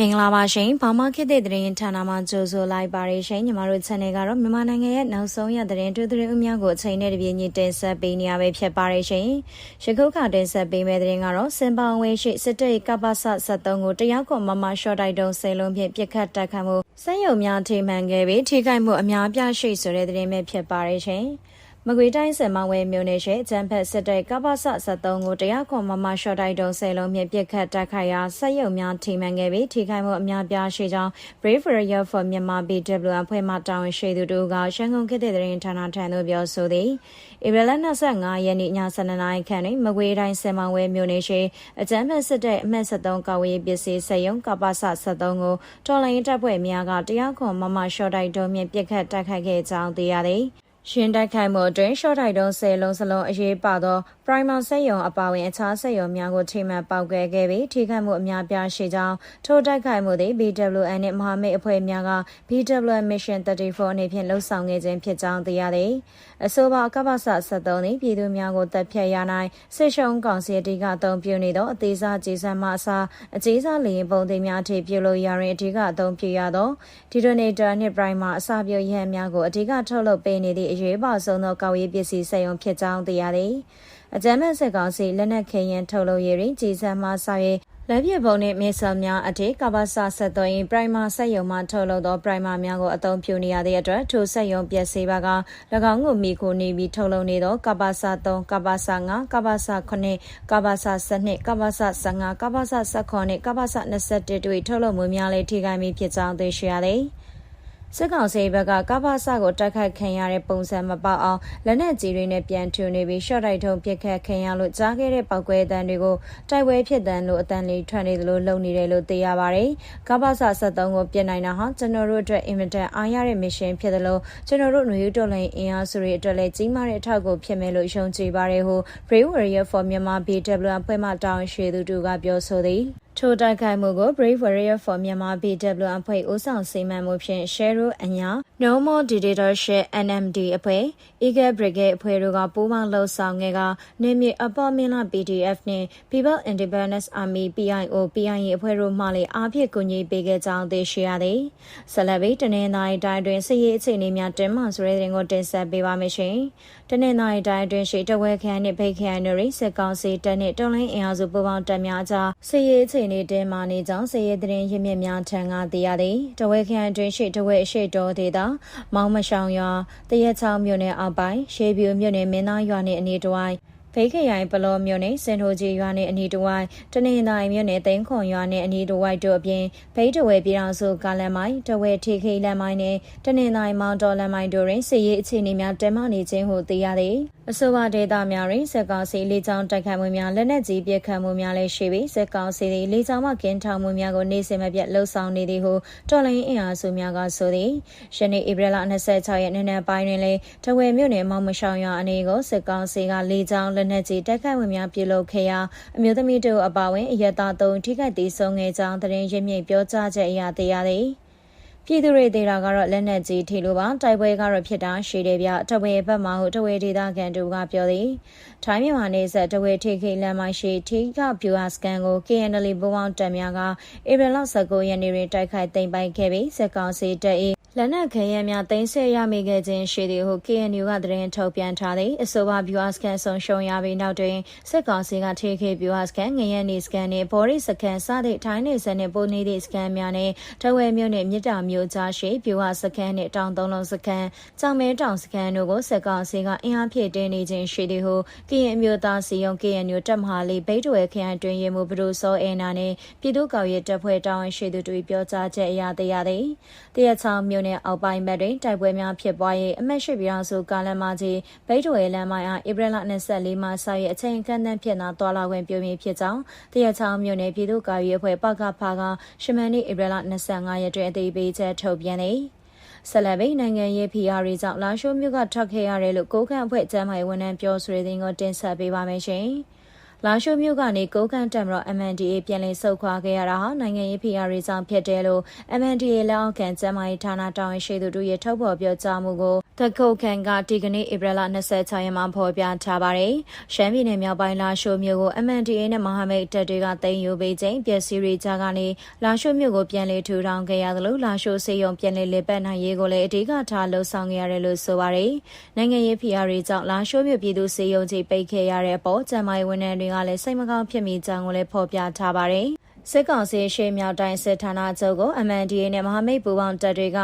မင်္ဂလာပါရှင်။ဘာမှခေတ်တဲ့သတင်းဌာနမှာကြိုဆိုလိုက်ပါရရှင်။ညီမတို့ channel ကတော့မြန်မာနိုင်ငံရဲ့နောက်ဆုံးရသတင်းတွေသတင်းအများကိုအချိန်နဲ့တပြေးညီတင်ဆက်ပေးနေရပဲဖြစ်ပါရရှင်။ရခုခတင်ဆက်ပေးမယ့်သတင်းကတော့စင်ပောင်ဝေးရှိစစ်တေကပ္ပစ73ကိုတရားကွန်မမရှော့တိုက်တုံးဆယ်လုံးဖြင့်ပြစ်ခတ်တက်ခတ်မှုစက်ရုံများထိမှန်ခဲ့ပြီးထိခိုက်မှုအများပြားရှိဆိုတဲ့သတင်းပဲဖြစ်ပါရရှင်။ မကွေတိုင်းစင်မောင်ဝဲမြို့နယ်ရှိကျန်းဖက်စစ်တပ်ကပ္ပစ73ကိုတရားခွန်မမရှော့တိုက်တုံးဆယ်လုံးမြင့်ပစ်ခတ်တိုက်ခိုက်ရာဆက်ရုံများထိမှန်ခဲ့ပြီးထိခိုက်မှုအများပြားရှိကြောင်း Brave Warrior for Myanmar BW အဖွဲ့မှတာဝန်ရှိသူတို့ကရှမ်းကုန်ခေတ်တဲ့သတင်းဌာနထံသို့ပြောဆိုသည်ဧပြီလ25ရက်နေ့ည7:00နာရီခန့်တွင်မကွေတိုင်းစင်မောင်ဝဲမြို့နယ်ရှိအကျန်းဖက်စစ်တပ်အမှတ်73ကာဝေးပစ္စည်းစက်ရုံကပ္ပစ73ကိုတော်လိုင်းတပ်ဖွဲ့များကတရားခွန်မမရှော့တိုက်တုံးမြင့်ပစ်ခတ်တိုက်ခိုက်ခဲ့ကြောင်းသိရသည် ရှင်တိုက်ခိုက်မှုအတွင်းရှော့တိုက်တုံး၁၀လုံးစလုံးအရေးပါသော primer စက်ရုံအပါအဝင်အခြားစက်ရုံများကိုထိမှန်ပေါက်ကွဲခဲ့ပြီးထိခိုက်မှုအများပြားရှိကြောင်းထိုတိုက်ခိုက်မှုသည် BWN နှင့်မဟာမိတ်အဖွဲ့များက BWN Mission 34အနေဖြင့်လှုပ်ဆောင်ခဲ့ခြင်းဖြစ်ကြောင်းသိရသည်အဆိုပါကပ္ပစ73သည်ပြည်သူများကိုတပ်ဖြတ်ရနိုင်စစ်ရှုံးကောင်စီအတိကအုံပြုနေသောအသေးစားကြီးစံမှအစားအကြီးစားလေရင်ပုံသိမ်းများအထိပြုလို့ရရင်အဓိကအုံပြုရသော detonator နှင့် primer အစာပြုတ်ရဟန်းများကိုအဓိကထုတ်လုပ်ပေးနေသည့်အရေးပါဆုံးသောကောက်ရေးပစ္စည်းစက်ရုံဖြစ်ကြောင်းသိရသည်အကြမ်းဖက်စစ်ကောင်စီလက်နက်ခဲယမ်းထုတ်လုပ်ရေးတွင်ကြီးစံမှဆောက်ရေးလက်ပြပုံနှင့်မေဆာများအထိကဘာစာဆက်သွင်းပရိုင်မာဆက်ယုံမှထုတ်လုပ်သောပရိုင်မာများကိုအသုံးပြုနေရတဲ့အတွက်ထိုဆက်ယုံပျက်စီးပါက၎င်းကိုမိခိုနေပြီးထုတ်လုပ်နေသောကဘာစာ3ကဘာစာ5ကဘာစာ9ကဘာစာ12ကဘာစာ15ကဘာစာ19နှင့်ကဘာစာ21တို့ထုတ်လုပ်မှုများလည်းထိခိုက်မိဖြစ်ကြောင်းသိရှိရသည်။ စစ်ကောင်စီဘက်ကကပ္ပစကိုတိုက်ခိုက်ခံရတဲ့ပုံစံမပေါအောင်လက်နက်ကြီးတွေနဲ့ပြန်ထူနေပြီးရှော့တိုက်ထုံပစ်ခတ်ခံရလို့ကြားခဲ့တဲ့ပောက်ကွဲအတန်းတွေကိုတိုက်ပွဲဖြစ်တဲ့လို့အတန်းလေးထွက်နေသလိုလုံနေတယ်လို့သိရပါတယ်။ကပ္ပစ73ကိုပြစ်နိုင်တာဟာကျွန်တော်တို့အတွက်အင်မတန်အားရတဲ့မစ်ရှင်ဖြစ်တယ်လို့ကျွန်တော်တို့ຫນွေဦးတော်လိုင်းအင်အားစုတွေအတွက်လည်းကြီးမားတဲ့အထောက်အကူဖြစ်မယ်လို့ယုံကြည်ပါတယ်ဟု Brave Warrior for Myanmar BW အဖွဲ့မှတာဝန်ရှိသူတို့ကပြောဆိုသည်။ ထိုတိုက်ခိုက်မှုကို Brave Warrior for Myanmar BW အဖွဲ့ဦးဆောင်စီမံမှုဖြင့် Shero အညာ No More Dictatorship NMD အဖွဲ့ Eagle Brigade အဖွဲ့တို့ကပူးပေါင်းလှုပ်ဆောင်ခဲ့ကနေမြေအပေါ်မင်းလာ PDF နှင့် People Independence Army PIO PIA အဖွဲ့တို့မှလည်းအားဖြင့်ကူညီပေးခဲ့ကြောင်းသိရှိရသည်။ဆလဘီတနင်္သာရီတိုင်းတွင်စစ်ရေးအခြေအနေများတင်မှဆိုတဲ့တဲ့ကိုတင်ဆက်ပေးပါမယ်ရှင်။တနင်္သာရီတိုင်းတွင်ရှိတဝဲခရိုင်နှင့်ဖိတ်ခရိုင်တို့စစ်ကောင်စီတပ်နှင့်တော်လိုင်းအင်အားစုပူးပေါင်းတပ်များကြားစစ်ရေးအခြေအနေတင်းမာနေကြောင်းစစ်ရေးသတင်းရင်းမြစ်များထံကသိရသည်တဝဲခရိုင်တွင်ရှိတဝဲအရှိတော်ဒေသမောင်မရှောင်ရွာတရက်ချောင်းမြို့နယ်အောက်ပိုင်းရှေးပြူမြို့နယ်မင်းသားရွာနှင့်အနီးတစ်ဝိုက်ဖေးခရိုင်ပလောမြို့နယ်စင်ထိုကြီးရွာနယ်အနီးတစ်ဝိုက်တနင်္သာရီမြို့နယ်သိန်းခွန်ရွာနယ်အနီးတစ်ဝိုက်တို့အပြင်ဖိတ်တဝဲပြည်တော်စုကားလမ်းမိုင်းတဝဲထေခိလမ်းမိုင်းနဲ့တနင်္သာရီမောင်တော်လမ်းမိုင်းတို့တွင်စစ်ရေးအခြေအနေများတဲမနေခြင်းဟုသိရသည်အဆိုပါဒေသများတွင်စက်ကောင်စီလေကြောင်းတိုက်ခိုက်မှုများလက်နက်ကြီးပစ်ခတ်မှုများလည်းရှိပြီးစက်ကောင်စီလေကြောင်းမှကင်းထောင်မှုများကိုနေ့စဉ်မပြတ်လှုပ်ဆောင်နေသည်ဟုတော်လိုင်းအင်အားစုများကဆိုသည်ယနေ့ဧပြီလ26ရက်နေ့နက်ပိုင်းတွင်လည်းတဝဲမြို့နယ်မောင်မရှောင်ရွာအနေကိုစက်ကောင်စီကလေကြောင်းလက်နက်ကြီးတိုက်ခိုက်မှုများပြုလုပ်ခဲ့ရာအမျိုးသမီးတို့အပါအဝင်အရတာသုံးထိခိုက်သေးဆုံးခဲ့ကြောင်းသတင်းရင်းမြစ်ပြောကြားချက်အရသိရသည် ပြည်သူတွေသေးတာကတော့လက်နက်ကြီးထိလိုပါတိုက်ပွဲကတော့ဖြစ်တာရှိတယ်ဗျတဝဲဘက်မှာဟိုတဝဲဒေသခံတို့ကပြောသည်ထိုင်းမြန်မာနယ်စပ်တဝဲထိခိလမ်းမရှိထိကဗျူဟာစကန်ကို KNL ဘုံအောင်တပ်များကဧပြီလ19ရက်နေ့တွင်တိုက်ခိုက်သိမ်းပိုက်ခဲ့ပြီးစက်ကောင်စီတပ်၏ လက်နက်ခဲယမ်းများတင်ဆက်ရမိခဲ့ခြင်းရှိသည်ဟု KNU ကသတင်းထုတ်ပြန်ထားသည်အဆိုပါဗျူဟာစကန်ဆုံးရှုံးရပြီးနောက်တွင်စစ်ကောင်စီကထိခိဗျူဟာစကန်ငရဲနေစကန်နှင့်ဘော်ရီစကန်စသည့်ထိုင်းနေစနဲ့ပိုနေသည့်စကန်များနှင့်တဝဲမြို့နှင့်မြစ်တာမြို့ကြားရှိဗျူဟာစကန်နှင့်တောင်သုံးလုံးစကန်ကြောင်မဲတောင်စကန်တို့ကိုစစ်ကောင်စီကအင်အားဖြည့်တင်းနေခြင်းရှိသည်ဟုကရင်မျိုးသားစီယုံ KNU တပ်မဟာလေးဘိတ်တဝဲခရိုင်တွင်ရမှုဘဒုစောအေနာနှင့်ပြည်သူ့ကော်ရဲတပ်ဖွဲ့တာဝန်ရှိသူတို့ပြောကြားချက်အရသိရသည်တရချောင်းမြို့နယ်အောက်ပိုင်းဘက်တွင်တိုက်ပွဲများဖြစ်ပွား၍အမတ်ရှိပြည်တော်စုကားလမ်းမကြီးဘိတ်တော်ရဲလမ်းမအားဧပြီလ24မှစ၍အချိန်ကန့်သတ်ဖြစ်နာတွာလာခွင့်ပြုမည်ဖြစ်ကြောင်းတရချောင်းမြို့နယ်ပြည်သူ့ကာကွယ်ရေးအဖွဲ့ပကဖာကရှမန်နေ့ဧပြီလ25ရက်တွင်အသေးပေးချက်ထုတ်ပြန်သည်ဆက်လက်ပြီးနိုင်ငံရေးဖိအားတွေကြောင့်လာရှိုးမြို့ကထွက်ခဲ့ရတယ်လို့ကိုကန့်အဖွဲ့ကျမ်းမာရေးဝန်ထမ်းပြောဆိုတဲ့တင်ကိုတင်ဆက်ပေးပါမယ်ရှင်။ လာရှိုမြို့ကနေကိုကန့်တက်မတော် MNDA ပြန်လည်ဆုတ်ခွာခဲ့ရတာဟာနိုင်ငံရေးဖိအားတွေကြောင့်ဖြစ်တယ်လို့ MNDA လက်အောက်ခံကျန်းမာရေးဌာနတာဝန်ရှိသူတို့ရဲ့ထုတ်ဖော်ပြောကြားမှုကိုတခုတ်ခန်ကဒီကနေ့ဧပြီလ26ရက်မှာဖော်ပြထားပါတယ်။ရှမ်းပြည်နယ်မြောက်ပိုင်းလာရှိုမြို့ကို MNDA နဲ့မဟာမိတ်တပ်တွေကသိမ်းယူပေးခြင်းပျက်စီးတွေကြားကနေလာရှိုမြို့ကိုပြန်လည်ထူထောင်ခဲ့ရသလိုလာရှိုစေယုံပြန်လည်လေပတ်နိုင်ရေးကိုလည်းအဓိကထားလှုံ့ဆော်ခဲ့ရတယ်လို့ဆိုပါတယ်။နိုင်ငံရေးဖိအားတွေကြောင့်လာရှိုမြို့ပြည်သူစေယုံကြီးပိတ်ခဲ့ရတဲ့အပေါ်ကျန်းမာရေးဝန်ထမ်းတွေကလည်းစိတ်မကောင်းဖြစ်မိကြောင်းကိုလည်းဖော်ပြထားပါတယ်။စစ်ကောင်စီရှေ့မြောက်တိုင်းစစ်ဌာနချုပ်ကို MNDA နဲ့မဟာမိတ်ပူးပေါင်းတပ်တွေက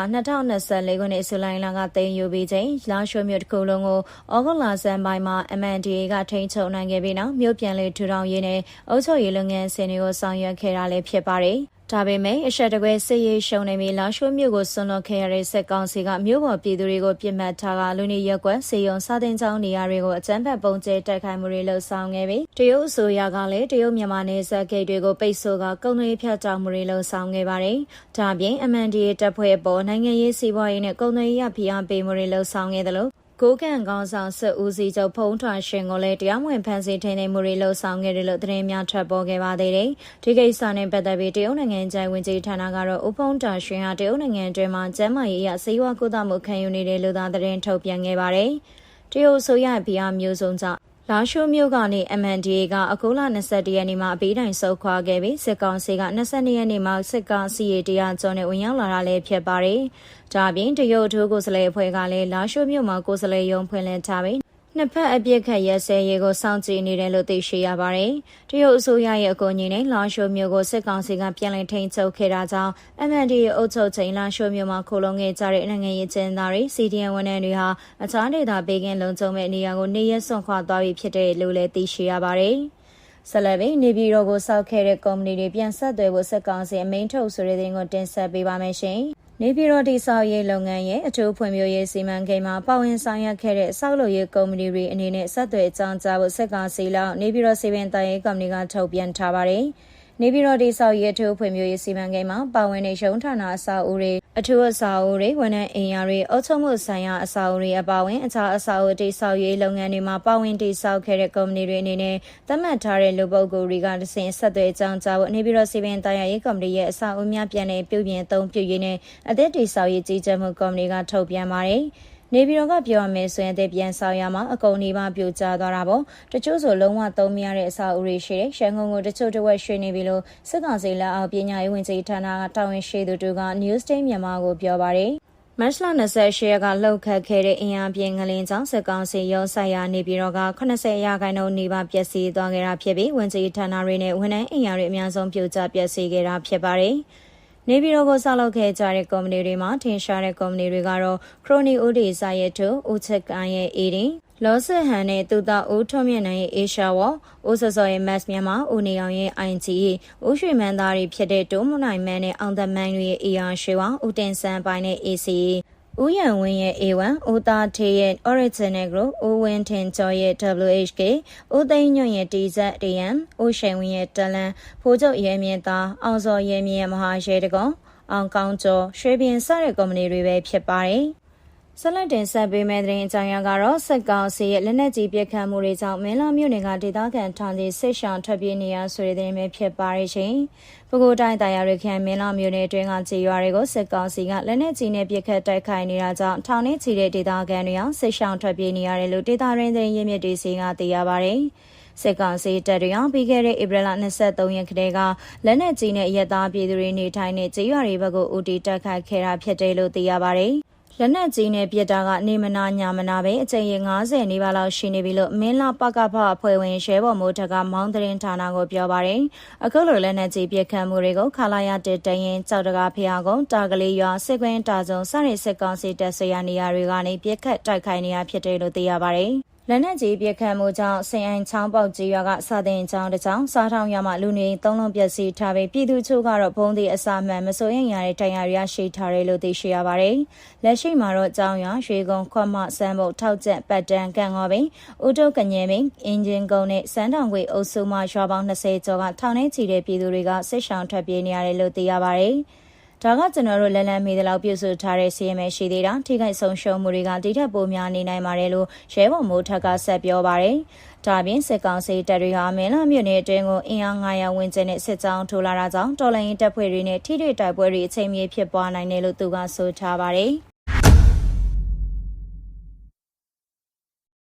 2024ခုနှစ်ဇူလိုင်လကသိမ်းယူပြီးချိန်လာရှိုမြို့တစ်ခုလုံးကိုဩဂုတ်လဆန်းပိုင်းမှာ MNDA ကထိန်းချုပ်နိုင်ခဲ့ပြီးနောက်မြို့ပြန်လေထူထောင်ရေးနဲ့အုပ်ချုပ်ရေးလုပ်ငန်းစဉ်တွေကိုဆောင်ရွက်ခဲ့တာလည်းဖြစ်ပါတယ်။ ဒါပေမဲ့အဆက်တကွဲစစ်ရေးရှုံနေပြီးလာရှိုးမြို့ကိုဆွန်လွတ်ခဲ့ရတဲ့စစ်ကောင်စီကမြို့ပေါ်ပြည်သူတွေကိုပြစ်မှတ်ထားကလူနေရက်ကွက်စေယုံစာတင်ကျောင်းနေရာတွေကိုအကြမ်းဖက်ပုံကျဲတိုက်ခိုက်မှုတွေလှုပ်ဆောင်ခဲ့ပြီးတရုတ်အစိုးရကလည်းတရုတ်မြန်မာနယ်စပ်ဂိတ်တွေကိုပိတ်ဆို့ကကုန်သွယ်ဖြတ်တောက်မှုတွေလှုပ်ဆောင်ခဲ့ပါတယ်။ဒါပြင် MNDA တပ်ဖွဲ့ပေါ်နိုင်ငံရေးစီးပွားရေးနဲ့ကုန်သွယ်ရေးဖိအားပေးမှုတွေလှုပ်ဆောင်ခဲ့တယ်လို့ ကိုကန်ကောင်းဆောင်စစ်ဦးစီးချုပ်ဖုံးထွာရှင်ကိုလည်းတရားမဝင်ဖမ်းဆီးထိန်းသိမ်းမှုတွေလှုပ်ဆောင်ခဲ့တယ်လို့သတင်းများထွက်ပေါ်ခဲ့ပါသေးတယ်။ဒီကိစ္စနဲ့ပတ်သက်ပြီးတရုတ်နိုင်ငံကျိုင်ဝင်ကြီးဌာနကတော့ဦးဖုံးထွာရှင်ဟာတရုတ်နိုင်ငံအတွင်းမှာကျန်းမာရေးအရစေဝါကုသမှုခံယူနေတယ်လို့သာသတင်းထုတ်ပြန်ခဲ့ပါတယ်။တရုတ်ဆိုရဘီယာမျိုးစုံကြောင့် လာရှိုမြို့ကနေ MNDA ကအခုလ21ရက်နေ့မှာအပေးတိုင်ဆုတ်ခွာခဲ့ပြီးစစ်ကောင်စီက22ရက်နေ့မှာစစ်ကောင်စီရေးတရားကျော်နဲ့ဝင်ရောက်လာတာလည်းဖြစ်ပါတယ်။ဒါပြင်တရုတ်ထိုးကိုယ်စားလှယ်အဖွဲ့ကလည်းလာရှိုမြို့မှာကိုယ်စားလှယ်ရုံးဖွင့်လှစ်ထားပြီး နှစ်ဖက်အပြစ်ခတ်ရဲစဲရေးကိုစောင့်ကြည့်နေတယ်လို့သိရှိရပါတယ်။တရုတ်အစိုးရရဲ့အကူအညီနဲ့လာရှိုမျိုးကိုစစ်ကောင်စီကပြန်လည်ထိန်းချုပ်ခဲ့တာကြောင့် MND အုပ်ချုပ်ချိန်လာရှိုမျိုးမှာခိုလုံခဲ့ကြတဲ့နိုင်ငံရေးကျင်းသားတွေ CDN ဝန်ထမ်းတွေဟာအခြားဒေသဘေးကင်းလုံခြုံမဲ့နေရာကိုနေရက်စွန့်ခွာသွားပြီဖြစ်တယ်လို့လည်းသိရှိရပါတယ်။ဆလဘိနေပြည်တော်ကိုစောက်ခဲ့တဲ့ကုမ္ပဏီတွေပြန်ဆက်သွယ်ဖို့စက်ကောင်စီအမိန့်ထုတ်ဆိုတဲ့တဲ့ကိုတင်ဆက်ပေးပါမယ်ရှင်။ နေပြည်တော်တိဆောက်ရေးလုပ်ငန်းရဲ့အထူးဖွံ့ဖြိုးရေးစီမံကိန်းမှာပါဝင်ဆောင်ရွက်ခဲ့တဲ့ဆောက်လုပ်ရေးကုမ္ပဏီတွေအနေနဲ့ဆက်သွယ်အကြောင်းကြားဖို့စက်ကစီလောက်နေပြည်တော်စီပင်တိုင်ရေးကုမ္ပဏီကထုတ်ပြန်ထားပါတယ်။ နေပြည်တော်တိဆောက်ရေးအထူးဖွံ့ဖြိုးရေးစီမံကိန်းမှာပါဝင်တဲ့ရုံးဌာနအဆောက်အဦတွေအထူးအဆောက်အဦတွေဝန်ထမ်းအင်အားတွေအုပ်ချုပ်မှုဆိုင်ရာအဆောက်အဦတွေအပါအဝင်အခြားအဆောက်အဦတိဆောက်ရေးလုပ်ငန်းတွေမှာပါဝင်တိဆောက်ခဲ့တဲ့ကုမ္ပဏီတွေအနေနဲ့သတ်မှတ်ထားတဲ့လူပုဂ္ဂိုလ်တွေကတဆင့်ဆက်သွယ်ကြောင်းကြားဖို့နေပြည်တော်စီပင်တရားရေးကုမ္ပဏီရဲ့အဆောက်အဦများပြန်လည်ပြုပြင်သုံးပြုရေးနဲ့အသစ်တိဆောက်ရေးကြီးကြပ်မှုကုမ္ပဏီကထုတ်ပြန်ပါတယ်။ နေပြည်တော်ကပြောရမယ်ဆိုရင်တဲ့ပြန်ဆောင်ရမှာအကုန်နေပါပြိုကျသွားတာပေါ့တချို့ဆိုလုံးဝသုံးမရတဲ့အစာအုပ်တွေရှိတယ်ရှန်ကုန်ကိုတချို့တဝက်ရွှေနေပြီလို့စစ်ကောင်စီလက်အောက်ပညာရေးဝန်ကြီးဌာနကတာဝန်ရှိသူတို့က News Day မြန်မာကိုပြောပါတယ်မတ်လ28ရက်ကလှုပ်ခတ်ခဲ့တဲ့အင်အားပြင်းငလင်းကြောင့်စက်ကောင်စီရုံးဆိုင်ရာနေပြည်တော်က80ရာခိုင်နှုန်းနေပါပျက်စီးသွားခဲ့တာဖြစ်ပြီးဝန်ကြီးဌာနတွေနဲ့ဝန်ထမ်းအင်အားတွေအများဆုံးပြိုကျပျက်စီးခဲ့တာဖြစ်ပါတယ်။ နေပြည်တော်ကိုဆောက်လုပ်ခဲ့ကြတဲ့ကုမ္ပဏီတွေမှာထင်ရှားတဲ့ကုမ္ပဏီတွေကတော့ Crony ဦးဒီစာရဲ့တူဦးချက်ကန်ရဲ့ Aiding လောဆဟန်နဲ့သူသားဦးထွန်းမြင့်နိုင်ရဲ့အေရှာဝဦးစောစောရဲ့ Mass မြန်မာဦးနေအောင်ရဲ့ ING ဦးရွှေမန်းသားတွေဖြစ်တဲ့တိုးမနိုင်မန်းနဲ့အောင်သမန်းတွေရဲ့ AR ရွှေဝဦးတင်ဆန်းပိုင်းနဲ့ AC ဦးရန်ဝင်းရဲ့ A1 ဦးသားထေးရဲ့ Original Group ဦးဝင်းထင်ကျော်ရဲ့ WHK ဦးသိန်းညွန့်ရဲ့ TZDM ဦးရှိန်ဝင်းရဲ့တလန်ဖိုးချုပ်ရဲမြင့်သားအောင်စောရဲမြင့်ရဲ့မဟာရဲတကောင်အောင်ကောင်းကျော်ရွှေပြင်စတဲ့ကုမ္ပဏီတွေပဲဖြစ်ပါတယ် ဆက်လက်တင်ဆက်ပေးမယ့်သတင်းအကြောင်းအရာကတော့စက်ကောင်စီရဲ့လက်နက်ကြီးပစ်ခတ်မှုတွေကြောင့်မင်းလာမြို့နယ်ကဒေသခံထောင်ကြီးဆစ်ရှောင်ထွက်ပြေးနေရဆိုတဲ့သတင်းပဲဖြစ်ပါရရှင်။ပဲခူးတိုင်းတာယာရခရိုင်မင်းလာမြို့နယ်အတွင်းကခြေရွာတွေကိုစက်ကောင်စီကလက်နက်ကြီးနဲ့ပစ်ခတ်တိုက်ခိုက်နေတာကြောင့်ထောင်နဲ့ချီတဲ့ဒေသခံတွေအောင်ဆစ်ရှောင်ထွက်ပြေးနေရတယ်လို့ဒေသရင်းသတင်းရင်းမြစ်တွေစီကသိရပါရရှင်။စစ်ကောင်စီတပ်တွေအောင်ပြီးခဲ့တဲ့ဧပြီလ23ရက်ခတည်းကလက်နက်ကြီးနဲ့ရဲသားပြည်သူတွေနေထိုင်တဲ့ကျေးရွာတွေဘက်ကိုဦးတည်တက်ခတ်ခဲ့တာဖြစ်တယ်လို့သိရပါတယ်။ လက်နက်ကြီးနဲ့ပြစ်တာကနေမနာညာမနာပဲအကြိမ်ရ90နီးပါးလောက်ရှိနေပြီလို့မင်းလာပကဖအဖွဲ့ဝင်ရှဲဘော်မိုးထက်ကမောင်းသတင်းဌာနကိုပြောပါတယ်။အခုလိုလက်နက်ကြီးပြစ်ခတ်မှုတွေကိုခလာရတတရင်ကြောက်တကာဖျားကုန်းတာကလေးရွာစစ်ကွင်းတာစုံစတဲ့စစ်ကောင်စီတပ်ဆွေရနေရာတွေကနေပြစ်ခတ်တိုက်ခိုက်နေရဖြစ်တယ်လို့သိရပါတယ်။ လက်နက်ကြီးပြစ်ခတ်မှုကြောင့်စိန်အိမ်ချောင်းပေါက်ကြီးရွာကစာတင်ချောင်းတစ်ချောင်းစားထောင်ရွာမှာလူနေသုံးလုံးပျက်စီးထားပြီးပြည်သူချို့ကတော့ဘုံဒီအစာမှန်မစိုးရင်ရတဲ့တရားရရှိထားတယ်လို့သိရှိရပါတယ်။လက်ရှိမှာတော့ကျောင်းရွာရွှေကုန်းခွတ်မစမ်းဘုတ်ထောက်ကျက်ပတ်တန်ကန်ငေါ်ပင်ဦးတုတ်ကညင်ပင်အင်ဂျင်ကုန်းနဲ့စမ်းတောင်ခွေအုပ်စုမှရွာပေါင်း20ကျော်ကထောင်ထဲချီတဲ့ပြည်သူတွေကစစ်ဆောင်ထွက်ပြေးနေရတယ်လို့သိရပါတယ်။ ဒါကကျွန်တော်တို့လက်လန်းမိသလောက်ပြုစုထားတဲ့စီးရမယ်ရှိသေးတာထိခိုက်ဆုံးရှုံးမှုတွေကဒီထက်ပိုများနေနိုင်ပါတယ်လို့ရဲဘော်မိုးထက်ကဆက်ပြောပါတယ်ဒါအပြင်စစ်ကောင်စီတပ်တွေဟာမင်းလာမြို့နယ်အတွင်းကိုအင်အား900ဝန်းကျင်နဲ့စစ်ကြောင်းထိုးလာတာကြောင့်တော်လိုင်းရင်တပ်ဖွဲ့တွေနဲ့ထိတွေ့တိုက်ပွဲတွေအချိန်မြေဖြစ်ပွားနိုင်တယ်လို့သူကဆိုထားပါတယ်။